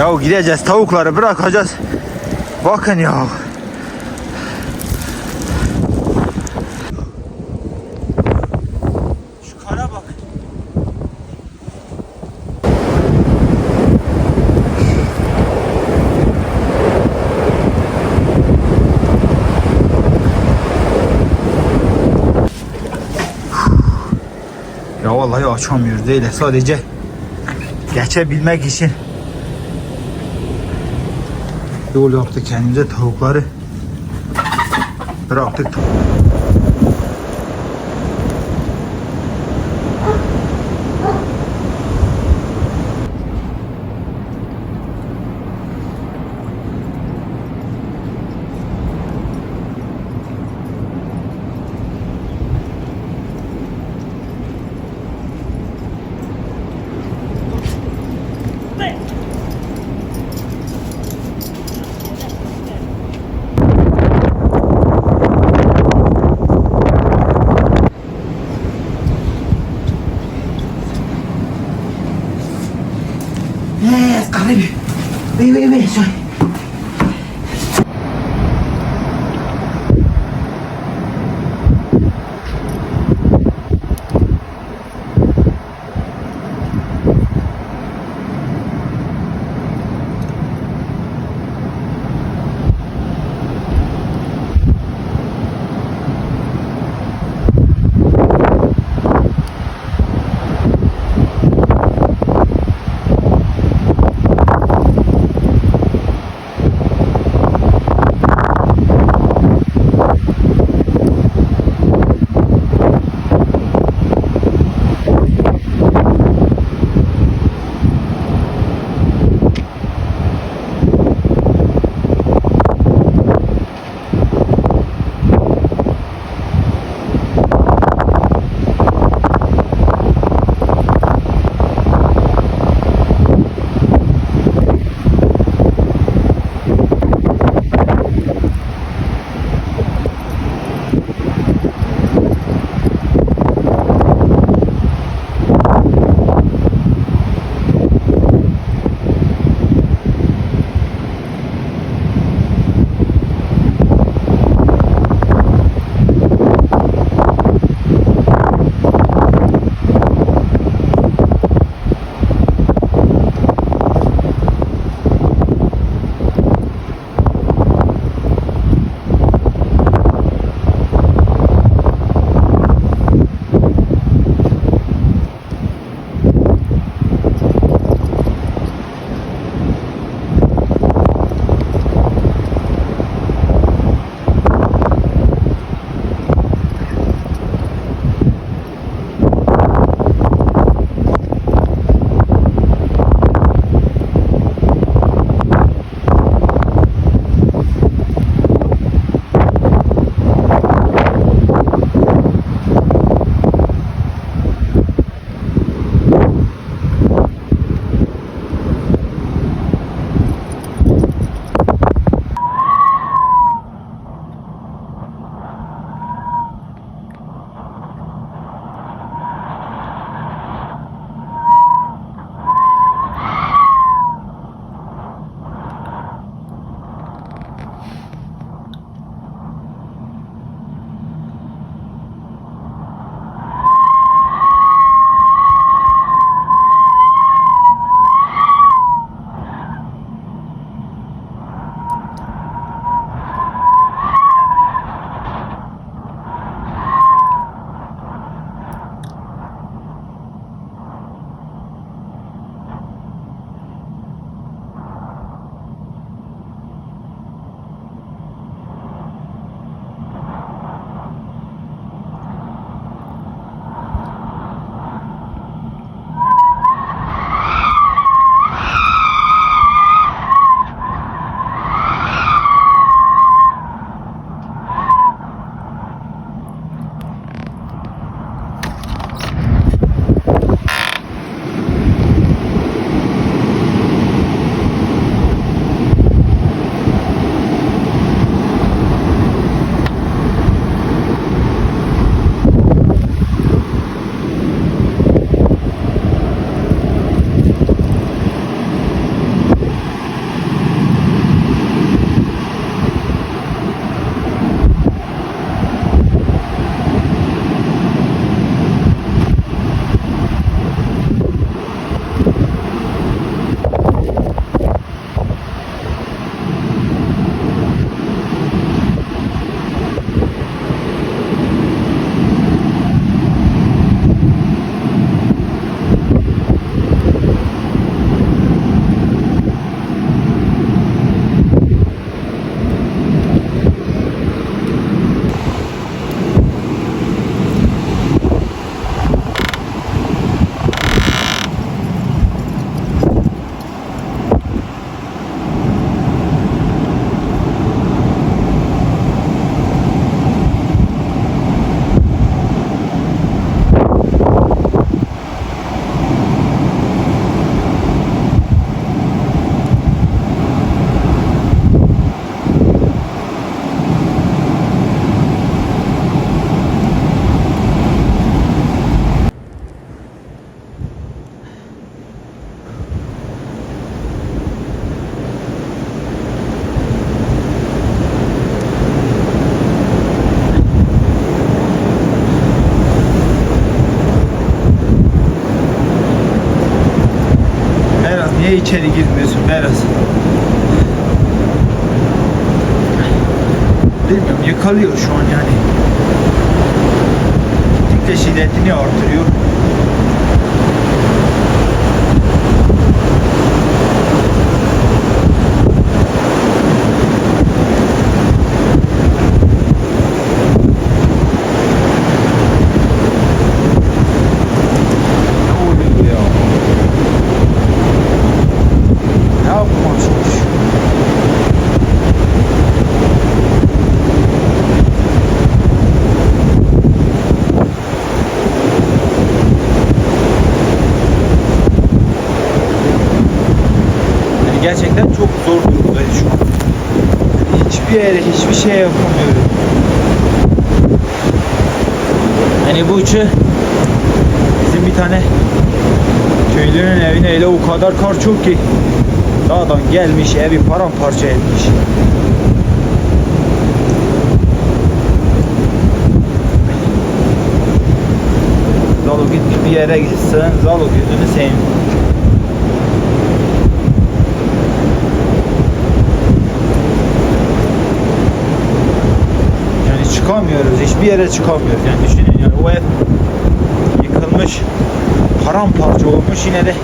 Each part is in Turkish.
Ya gideceğiz tavukları bırakacağız. Bakın ya. Şu kara bak. Ya vallahi açamıyoruz değil sadece geçebilmek için yol yaptık kendimize tavukları bıraktık. İçeri girmiyorsun Beraz? Bilmiyorum yakalıyor şu an yani. Gittikçe şiddetini artırıyor. Ne oluyor ya? Ne yapmaya çalışıyor? Yani gerçekten çok zor durumdayız şu an. Yani hiçbir yere hiçbir şey yapamıyorum. Hani bu üçü bizim bir tane köylünün evine öyle o kadar kar çok ki dağdan gelmiş evi paramparça etmiş. Zalo git bir yere gitsin. Zalo gözünü seveyim. Yani çıkamıyoruz. Hiçbir yere çıkamıyoruz. Yani düşünün yani o ev yıkılmış. Paramparça olmuş yine de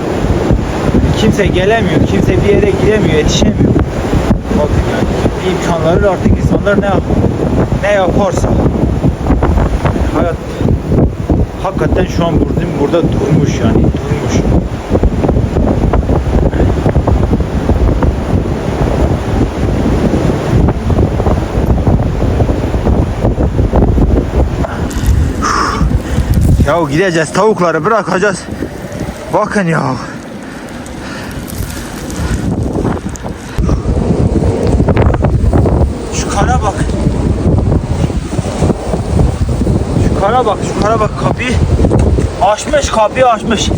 kimse gelemiyor. Kimse bir yere giremiyor. Yetişemiyor. Bakın yani imkanları artık insanlar ne yap ne yaparsa hayat hakikaten şu an burada, burada durmuş yani durmuş. Ya gideceğiz tavukları bırakacağız. Bakın ya. Şu kara bak. Şu kara bak, şu kara bak kapıyı açmış, kapıyı açmış.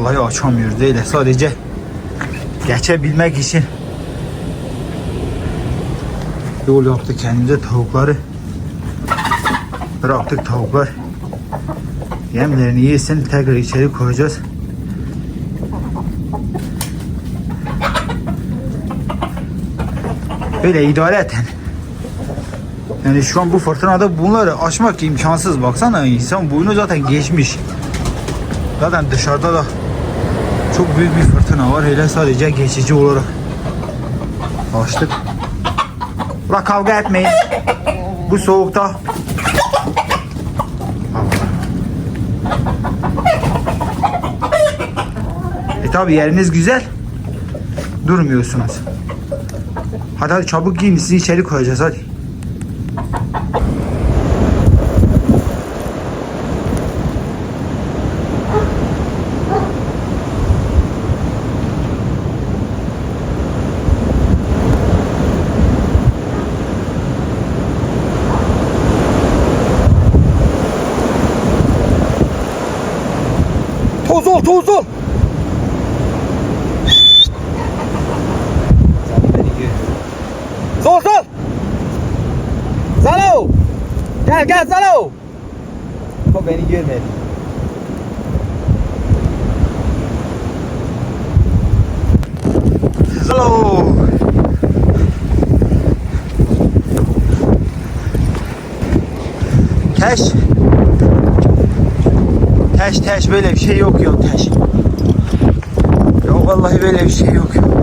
Vallahi açamıyoruz değil sadece geçebilmek için yol yaptık kendimize tavukları. Bıraktık tavuklar. Yemlerini yesin tekrar içeri koyacağız. Böyle idare et yani. Şu an bu fırtınada bunları aşmak imkansız. Baksana insan boyunu zaten geçmiş. Zaten dışarıda da çok büyük bir fırtına var. Hele sadece geçici olarak açtık. Bırak kavga etmeyin. Bu soğukta. E tabi yeriniz güzel. Durmuyorsunuz. Hadi hadi çabuk giyin sizi içeri koyacağız hadi. Zalo. Gel gel Zalo. O beni görmedi. Zalo. Keş. Teş teş böyle bir şey yok yok teş. Yok vallahi böyle bir şey yok. Peki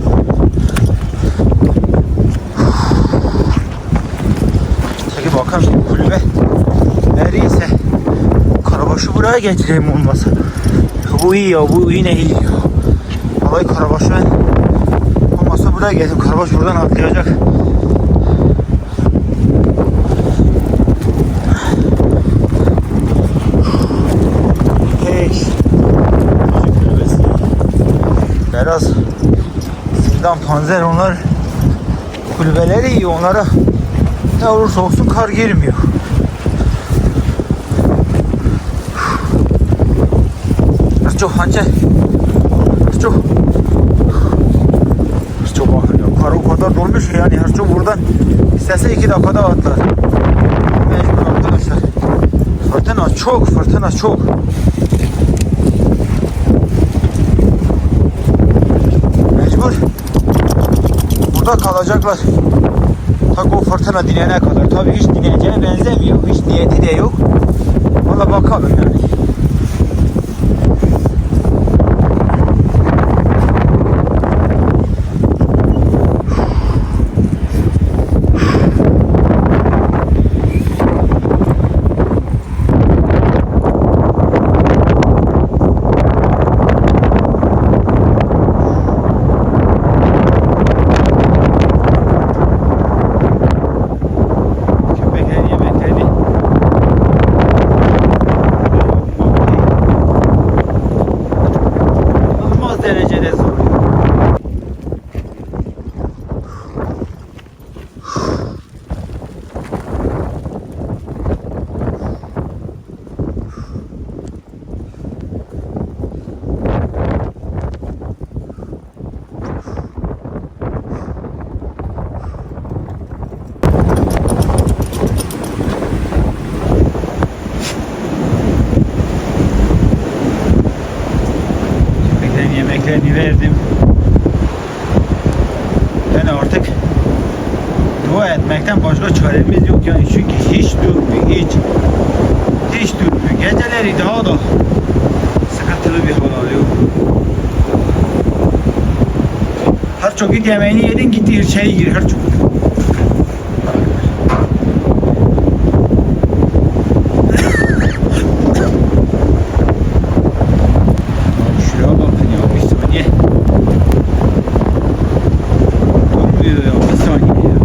buraya geçeceğim olmasa. Bu iyi ya bu yine iyi ya. Vallahi Karabaş ben olmasa buraya geçip Karabaş buradan atlayacak. Hey. Biraz Sindan Panzer onlar kulübeleri iyi onlara ne olursa olsun kar girmiyor. Çok hançer. Çok. Çok bakın ya. Kar o kadar dolmuş yani her çok buradan istese iki dakikada atlar. Arkadaşlar. Fırtına çok, fırtına çok. Mecbur. Burada kalacaklar. Tak o fırtına dinene kadar. Tabii hiç dinleyeceğine benzemiyor. Hiç niyeti de yok. Valla bakalım yani. Dua etmekten başka çaremiz yok yani. Çünkü hiç durmuyor hiç. Hiç durmuyor. Geceleri daha da sıkıntılı bir hal alıyor. Her çok git yemeğini yedin gitti ilçeye gir her çok Abi şuraya bakın ya bir saniye durmuyor ya bir saniye ya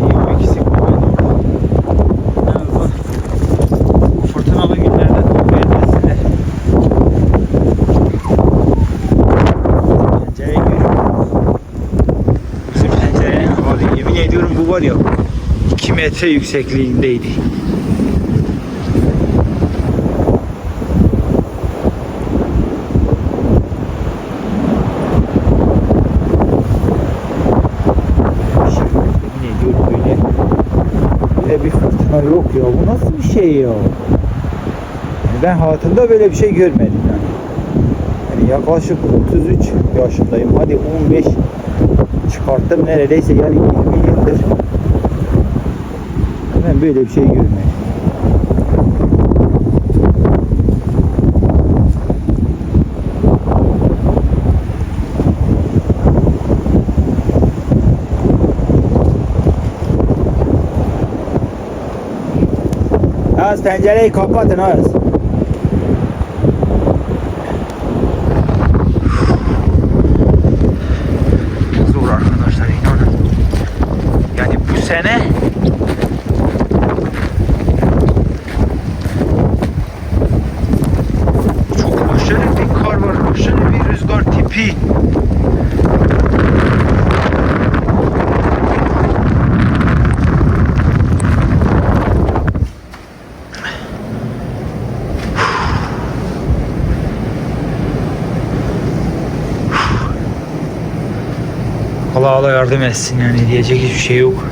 İyi o ikisi kuvvetli. En azından bu fırtınalı günlerde kavga etmesinler. Pencereyi görüyorum. Bizim pencerenin hali yemin ediyorum bu var ya 2 metre yüksekliğindeydi. Böyle böyle bir fırtına yok ya. Bu nasıl bir şey ya? Yani ben hayatımda böyle bir şey görmedim yani. Yani yaklaşık 33 yaşındayım. Hadi 15 çıkarttım neredeyse yani 20 yıldır. Ben böyle bir şey görmedim. Az pencereyi kapatın az. Zor arkadaşlar inanın. Yani bu sene çok aşırı bir kar var, aşırı bir rüzgar tipi. Allah Allah yardım etsin yani diyecek hiçbir şey yok.